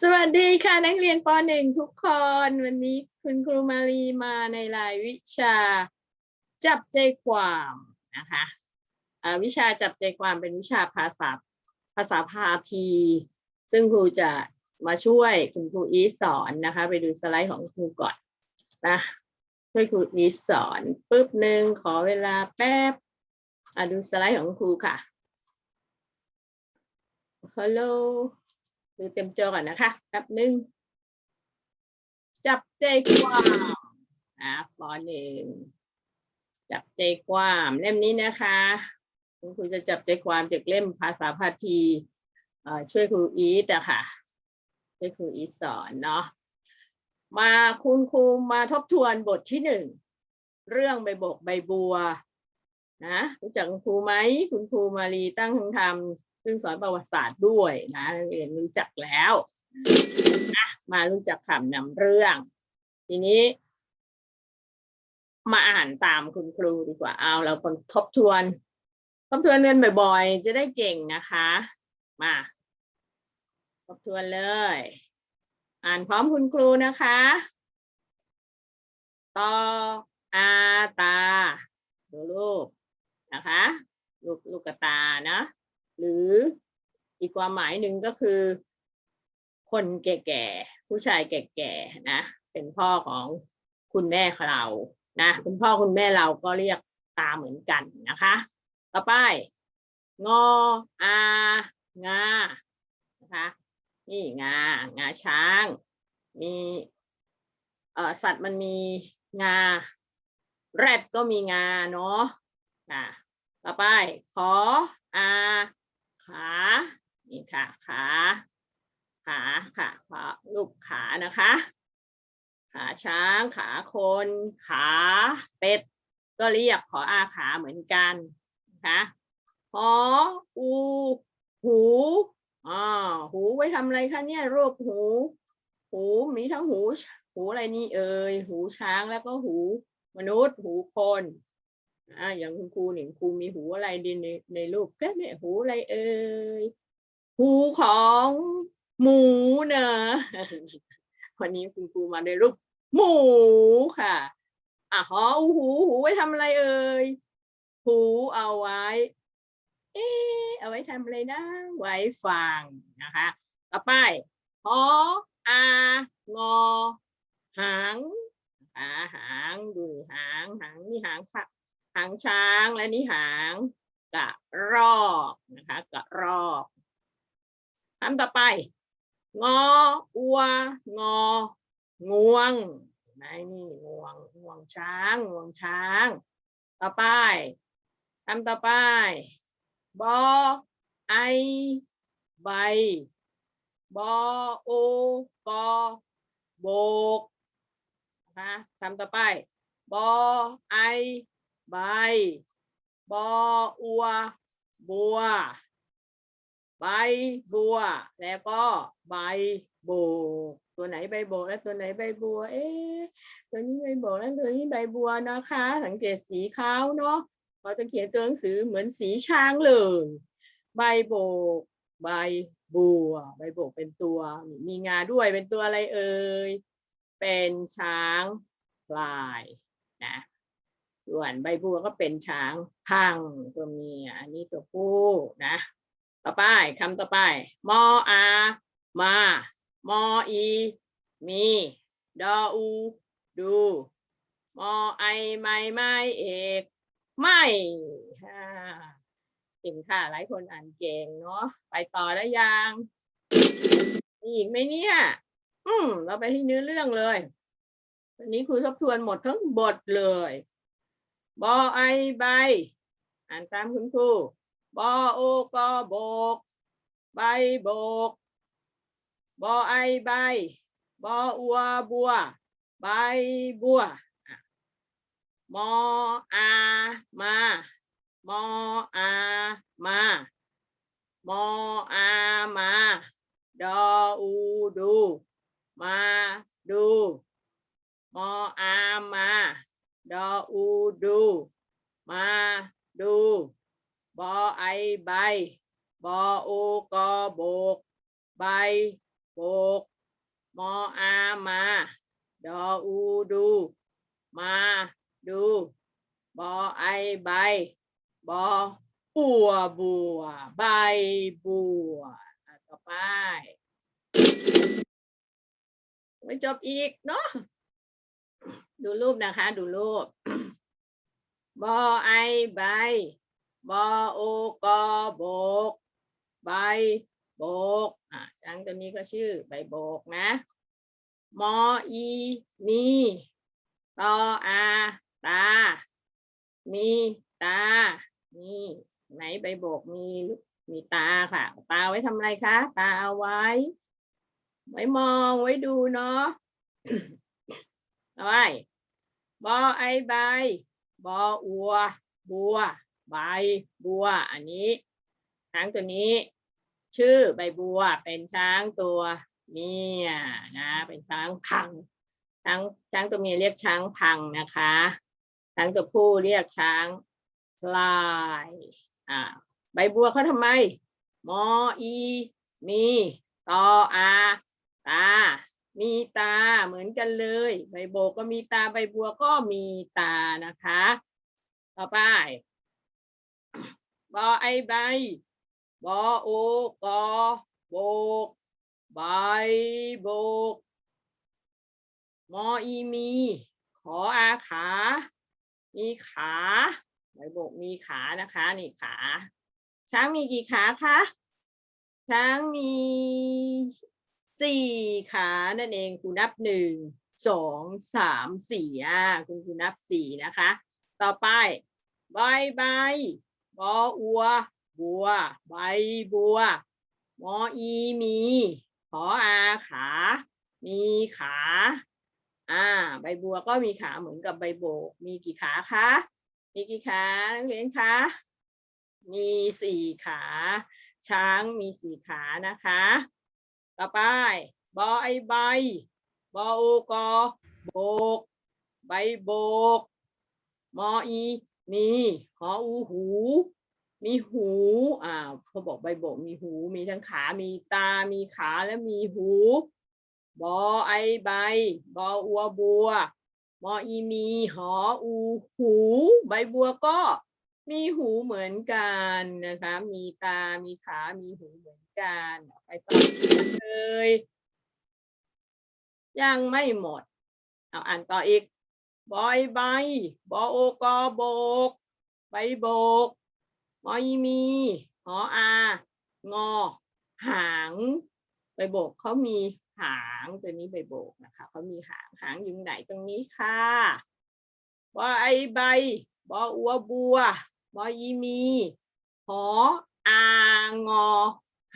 สวัสดีค่ะนักเรียนป .1 ทุกคน วันนี้คุณครูมารีมาในรายวิชาจับใจความนะคะวิชาจับใจความเป็นวิชาภาษาภาษาพาที ซึ่งครูจะมาช่วยคุณครูอีสอนนะคะ ไปดูสไลด์ของครูก่อนนะช่วยครูอีสอนปุ๊บหนึ่งขอเวลาแป๊บดูสไลด์ของครูค่ะ ฮัลโหลดูเต็มจอก่อนนะคะแป๊บหนึ่งจับใจความอะปหนึ่งจับใจความเล่มนี้นะคะคุณครูจะจับใจความจากเล่มภาษาพาทีอ่อช่วยครูอีทอะค่ะช่วยครูอีทสอนเนาะมาคุณครูมาทบทวนบทที่หนึ่งเรื่องใบบกใบบัวนะรู้จักคุณครูไหมคุณครูมารีตั้งคำทำ ซึ่งสอนประวัติศาสตร์ด้วยนะเรียนรู้จักแล้วนะมารู้จักคำนำเรื่อง ทีนี้ มาอ่านตามคุณครูดีกว่าเอาเราคนทบทวน ทบทวนเรียนบ่อยๆ จะได้เก่งนะคะ มา ทบทวนเลย อ่านพร้อมคุณครูนะคะตออาตา ดูรูปนะคะ ลูกลูกกระตานะ หรืออีกความหมายหนึ่งก็คือ คนแก่ๆ ผู้ชายแก่ๆ นะ เป็นพ่อของคุณแม่เรานะ คุณพ่อคุณแม่เราก็เรียกตาเหมือนกันนะคะ ต่อไป งออางา นะคะ นี่งา งาช้าง มีเอ่อสัตว์มันมีงา แรดก็มีงาเนาะนะต่อไป ขอ อา ขานี่ค่ะขาขาค่ะขาลูกขานะคะ ขาช้างขาคนขาเป็ด ก็เรียกขออาขาเหมือนกันนะคะหออูหูอ่าหูไว้ทำอะไรคะเนี่ยรูปหู หูมีทั้งหู หูอะไรนี่เอ่ยหูช้างแล้วก็หูมนุษย์ หูคน อ่าอย่างคุณครูหนิงครูมีหูอะไรดีในในรูปแค่เนี่ยหูอะไรเอ่ยหูของหมูเนอะวันนี้คุณครูมาในรูป หมูค่ะอะหอหูหูไว้ทำอะไรเอ่ยหูเอาไว้ เอ๊ะเอาไว้ทำอะไรนะ ไว้ฟังนะคะต่อไปหออางอ หางอ่าหางดูหางหางนี่หางค่ะ หางช้างและนี่หางกระรอกนะคะกระรอกคำต่อไป งออัว งองวงไหนนี่งวงงวงช้างงวงช้าง ต่อไปคำต่อไป บอไอใบบอโอกอโบกนะคะคำต่อไปบอไอ ใบ บออัว บัว ใบบัว แล้วก็ใบโบกตัวไหนใบโบกและตัวไหนใบบัว เอ๊ะตัวนี้ใบโบกแล้วตัวนี้ใบบัวนะคะ สังเกตสีขาวเนาะเขาจะเขียนตัวหนังสือเหมือนสีช้างเลยใบโบก ใบบัว ใบโบกเป็นตัว มีงาด้วยเป็นตัวอะไรเอ่ยเป็นช้างลายนะ ส่วนใบบัวก็เป็นช้างพังตัวเมียอันนี้ตัวผู้นะ ต่อไปคำต่อไป มออา มา มออี มี ดออู ดู มอไอไม่ไม่เอกไม่ค่ะเก่งค่ะ หลายคนอ่านเก่งเนาะไปต่อได้ยังมีอีกไหมเนี่ย อืม เราไปที่เนื้อเรื่องเลยวันนี้ครูทบทวนหมดทั้งบทเลย บอไอใบ อ่านตามคุณครูบอโอกอโบก ใบโบกบอไอใบบออัวบัว ใบบัวอะมออา มามออา มามออา มาดออูดู มาดูมออา มา ดออูดู มาดู บอไอใบ บอโอกอโบกโบก มออามา ดออูดู มาดู บอไอใบ บอบัวบัว ใบบัวต่อไปไม่จบอีกเนาะ ดูรูปนะคะ ดูรูปบอไอใบบอโอกอโบกใบโบกอะช้างตัวนี้ก็ชื่อใบโบกนะมออีมีตออาตา มีตา นี่ไหนใบโบกมีมีตาค่ะ ตาไว้ทำอะไรคะ ตาเอาไว้ ไว้มองไว้ดูเนาะ เอาไว้บอไอใบบออัว บัว ใบ บัว อันนี้ช้างตัวนี้ ชื่อใบบัวเป็นช้างตัวเมียนะ เป็นช้างพัง ช้างช้างตัวเมียเรียกช้างพังนะคะช้างตัวผู้เรียกช้างพลายอ่าใบบัวเขาทำไมมออี มีตออา ตา มีตาเหมือนกันเลย ใบโบกก็มีตาใบบัวก็มีตานะคะ ต่อไปบอไอใบบอโอกอโบกใบโบกมออีมี ขออาขา มีขาใบโบกมีขานะคะนี่ขา ช้างมีกี่ขาคะช้างมี สี่ขานั่นเองครูนับหนึ่งสองสามสี่อะคุณครูนับสี่นะคะ ต่อไปใบใบบออัว บัว ใบบัวมออีมีขออาขา มีขา อ่า ใบบัวก็มีขาเหมือนกับใบโบก มีกี่ขาคะ มีกี่ขานักเรียนคะ มีสี่ขา ช้างมีสี่ขานะคะ ต่อไป บอไอใบ บอโอกอโบก ใบโบก มออี มี หออูหู มีหู อ่าเขาบอกใบโบกมีหู มีทั้งขา มีตา มีขาและมีหู บอไอใบ บออัวบัว มออีมี หออูหู ใบบัวก็ มีหูเหมือนกันนะคะ มีตา มีขา มีหูเหมือนกัน ไปต่อเลย ยังไม่หมด เอาอ่านต่ออีก บอยใบ บอโอกอโบก ใบโบกมออีมีหออา งอ หาง ใบโบกเขามีหางตัวนี้ใบโบกนะคะเขามีหางหางอยู่ไหนตรงนี้ค่ะบอไอใบบออัวบัว บออีมีหออางอ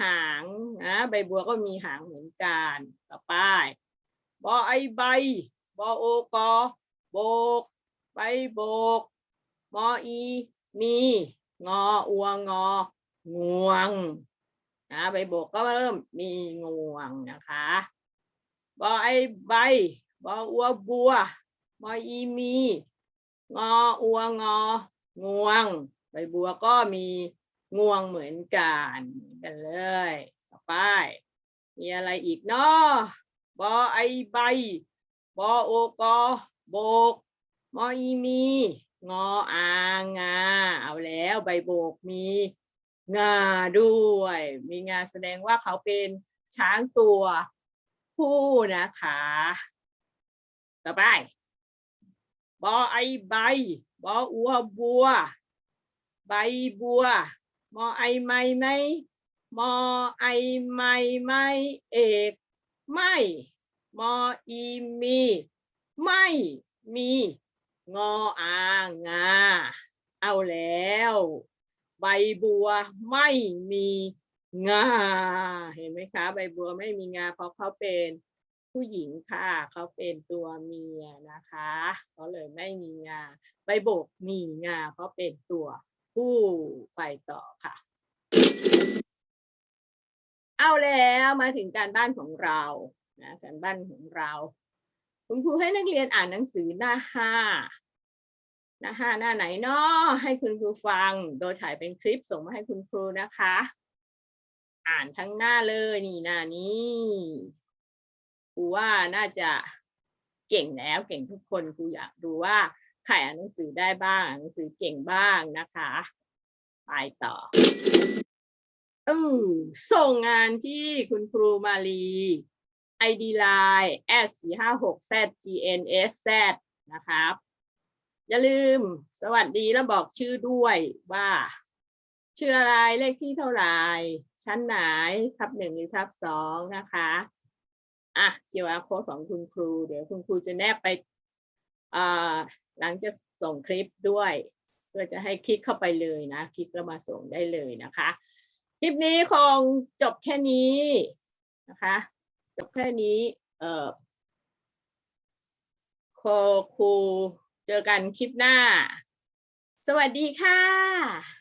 หางนะใบบัวก็มีหางเหมือนกันต่อไปบอไอใบบอโอกอโบกใบโบกมออีมีงออัวงองวงนะใบโบกก็เริ่มมีงวงนะคะบอไอใบบออัวบัวมออีมีงออัวงองวง ใบบัวก็มีงวงเหมือนกันกันเลย ต่อไป มีอะไรอีกเนาะบอไอใบบอโอกอโบกมออีมี งออางา เอาแล้วใบโบกมีงาด้วย มีงาแสดงว่าเขาเป็นช้างตัวผู้นะคะ ต่อไปบอไอใบบออัวบัว ใบบัว มอไอไม่ไหมมอไอไม่ไม่เอกไม่มออีมี ไม่มี งออางา เอาแล้ว ใบบัวไม่มีงา เห็นไหมคะ ใบบัวไม่มีงา เพราะเขาเป็นผู้หญิงค่ะ เขาเป็นตัวเมียนะคะเขาเลยไม่มีงา ใบโบกมีงา เพราะเป็นตัว ผู้ไปต่อค่ะ เอาแล้วมาถึงการบ้านของเรานะการบ้านของเรา คุณครูให้นักเรียนอ่านหนังสือหน้าห้าหน้าห้าหน้าไหนเนาะให้คุณครูฟัง โดยถ่ายเป็นคลิปส่งมาให้คุณครูนะคะ อ่านทั้งหน้าเลยนี่หน้านี้ครูว่าน่าจะเก่งแล้วเก่งทุกคนครูอยากดูว่า ใครอ่านหนังสือได้บ้างหนังสือเก่งบ้างนะคะไปต่อเออส่งงานที่คุณครูมาลี ID Line s 4 5 6 z gns z นะครับอย่าลืมสวัสดีแล้วบอกชื่อด้วยว่า ชื่ออะไรเลขที่เท่าไหร่ ชั้นไหน ทับหนึ่งหรือทับสองนะคะ อะ QR code ของคุณครู เดี๋ยวคุณครูจะแนบไป หลังจะส่งคลิปด้วยเพื่อจะให้คลิกเข้าไปเลยนะ คลิกแล้วมาส่งได้เลยนะคะ คลิปนี้คงจบแค่นี้นะคะ จบแค่นี้เอ่อครูครูเจอกันคลิปหน้า สวัสดีค่ะ